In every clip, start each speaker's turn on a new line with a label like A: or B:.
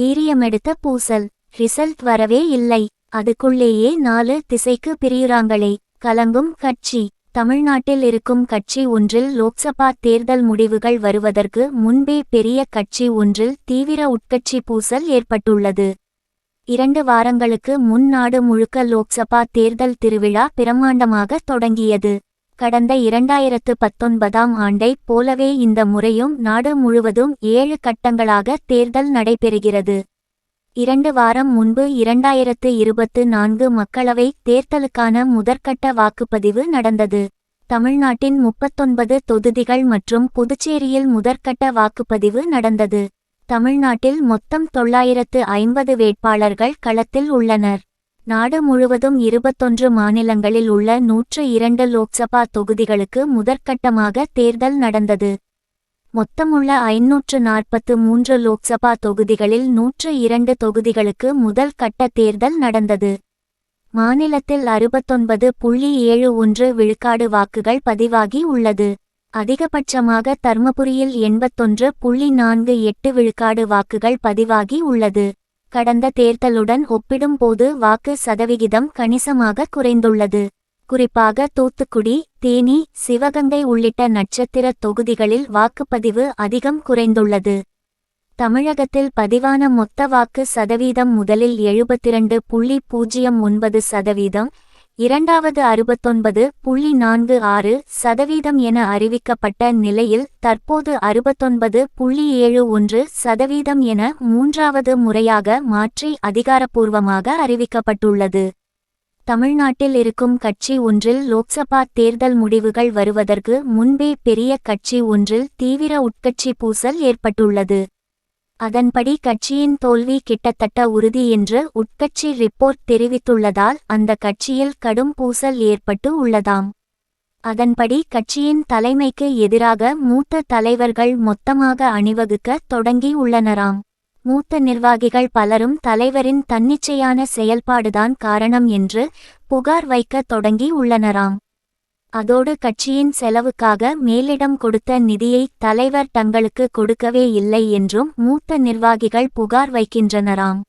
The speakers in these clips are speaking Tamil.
A: வீரியமெடுத்த பூசல். ரிசல்ட் வரவே இல்லை. அதுக்குள்ளேயே நாலு திசைக்கு பிரியுறாங்களே. கலங்கும் கட்சி. தமிழ்நாட்டில் இருக்கும் கட்சி ஒன்றில் லோக்சபா தேர்தல் முடிவுகள் வருவதற்கு முன்பே பெரிய கட்சி ஒன்றில் தீவிர உட்கட்சி பூசல் ஏற்பட்டுள்ளது. இரண்டு வாரங்களுக்கு முன் நாடு முழுக்க லோக்சபா தேர்தல் திருவிழா பிரமாண்டமாக தொடங்கியது. கடந்த இரண்டாயிரத்து பத்தொன்பதாம் ஆண்டைப் போலவே இந்த முறையும் நாடு முழுவதும் ஏழு கட்டங்களாக தேர்தல் நடைபெறுகிறது. இரண்டு வாரம் முன்பு இரண்டாயிரத்து இருபத்து நான்கு மக்களவை தேர்தலுக்கான முதற்கட்ட வாக்குப்பதிவு நடந்தது. தமிழ்நாட்டின் முப்பத்தொன்பது தொகுதிகள் மற்றும் புதுச்சேரியில் முதற்கட்ட வாக்குப்பதிவு நடந்தது. தமிழ்நாட்டில் மொத்தம் தொள்ளாயிரத்து ஐம்பது வேட்பாளர்கள் களத்தில் உள்ளனர். நாடு முழுவதும் இருபத்தொன்று மாநிலங்களில் உள்ள நூற்று இரண்டு லோக்சபா தொகுதிகளுக்கு முதற்கட்டமாக தேர்தல் நடந்தது. மொத்தமுள்ள ஐநூற்று நாற்பத்து மூன்று லோக்சபா தொகுதிகளில் நூற்று இரண்டு தொகுதிகளுக்கு முதல் கட்ட தேர்தல் நடந்தது. மாநிலத்தில் அறுபத்தொன்பது புள்ளி ஏழு ஒன்று விழுக்காடு வாக்குகள் பதிவாகி உள்ளது. அதிகபட்சமாக தர்மபுரியில் எண்பத்தொன்று புள்ளி நான்கு எட்டு விழுக்காடு வாக்குகள் பதிவாகி உள்ளது. கடந்த தேர்தலுடன் ஒப்பிடும்போது வாக்கு சதவிகிதம் கணிசமாக குறைந்துள்ளது. குறிப்பாக தூத்துக்குடி தேனி சிவகங்கை உள்ளிட்ட நட்சத்திர தொகுதிகளில் வாக்குப்பதிவு அதிகம் குறைந்துள்ளது. தமிழகத்தில் பதிவான மொத்த வாக்கு சதவீதம் முதலில் எழுபத்திரண்டு புள்ளி பூஜ்ஜியம் ஒன்பது சதவீதம் இரண்டாவது அறுபத்தொன்பது புள்ளி நான்கு ஆறு சதவீதம் என அறிவிக்கப்பட்ட நிலையில் தற்போது அறுபத்தொன்பது புள்ளி ஏழு ஒன்று சதவீதம் என மூன்றாவது முறையாக மாற்றி அதிகாரப்பூர்வமாக அறிவிக்கப்பட்டுள்ளது. தமிழ்நாட்டில் இருக்கும் கட்சி ஒன்றில் லோக்சபா தேர்தல் முடிவுகள் வருவதற்கு முன்பே பெரிய கட்சி ஒன்றில் தீவிர உட்கட்சி பூசல் ஏற்பட்டுள்ளது. அதன்படி கட்சியின் தோல்வி கிட்டத்தட்ட உறுதி என்று உட்கட்சி ரிப்போர்ட் தெரிவித்துள்ளதால் அந்த கட்சியில் கடும் பூசல் ஏற்பட்டு உள்ளதாம். அதன்படி கட்சியின் தலைமைக்கு எதிராக மூத்த தலைவர்கள் மொத்தமாக அணிவகுக்க தொடங்கி உள்ளனராம். மூத்த நிர்வாகிகள் பலரும் தலைவரின் தன்னிச்சையான செயல்பாடுதான் காரணம் என்று புகார் வைக்க தொடங்கி உள்ளனராம். அதோடு கட்சியின் செலவுக்காக மேலிடம் கொடுத்த நிதியை தலைவர் தங்களுக்கு கொடுக்கவே இல்லை என்றும் மூத்த நிர்வாகிகள் புகார் வைக்கின்றனராம்.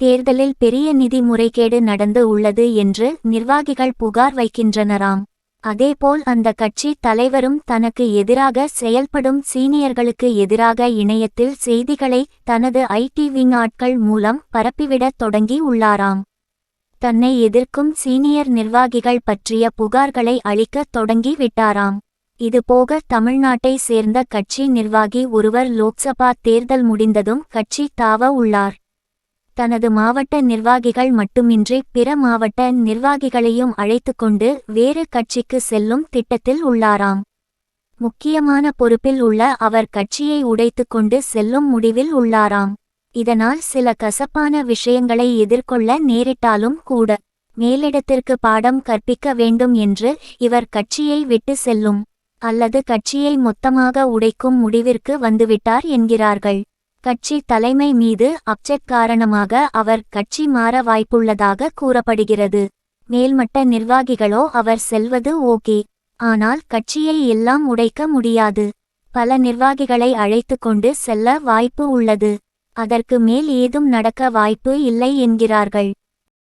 A: தேர்தலில் பெரிய நிதி முறைகேடு நடந்து உள்ளது என்று நிர்வாகிகள் புகார் வைக்கின்றனராம். அதேபோல் அந்த கட்சி தலைவரும் தனக்கு எதிராக செயல்படும் சீனியர்களுக்கு எதிராக இணையத்தில் செய்திகளை தனது ஐடி விங் ஆட்கள் மூலம் பரப்பிவிடத் தொடங்கி உள்ளாராம். தன்னை எதிர்க்கும் சீனியர் நிர்வாகிகள் பற்றிய புகார்களை அளிக்கத் தொடங்கி விட்டாராம். இதுபோக தமிழ்நாட்டை சேர்ந்த கட்சி நிர்வாகி ஒருவர் லோக்சபா தேர்தல் முடிந்ததும் கட்சி தாவ உள்ளார். தனது மாவட்ட நிர்வாகிகள் மட்டுமின்றி பிற மாவட்ட நிர்வாகிகளையும் அழைத்துக்கொண்டு வேறு கட்சிக்கு செல்லும் திட்டத்தில் உள்ளாராம். முக்கியமான பொறுப்பில் உள்ள அவர் கட்சியை உடைத்துக்கொண்டு செல்லும் முடிவில் உள்ளாராம். இதனால் சில கசப்பான விஷயங்களை எதிர்கொள்ள நேரிட்டாலும் கூட மேலிடத்திற்கு பாடம் கற்பிக்க வேண்டும் என்று இவர் கட்சியை விட்டு செல்லும் அல்லது கட்சியை மொத்தமாக உடைக்கும் முடிவிற்கு வந்துவிட்டார் என்கிறார்கள். கட்சி தலைமை மீது அப்செட் காரணமாக அவர் கட்சி மாற வாய்ப்புள்ளதாக கூறப்படுகிறது. மேல்மட்ட நிர்வாகிகளோ அவர் செல்வது ஓகே ஆனால் கட்சியை எல்லாம் உடைக்க முடியாது. பல நிர்வாகிகளை அழைத்துக்கொண்டு செல்ல வாய்ப்பு உள்ளது. அதற்கு மேல் ஏதும் நடக்க வாய்ப்பு இல்லை என்கிறார்கள்.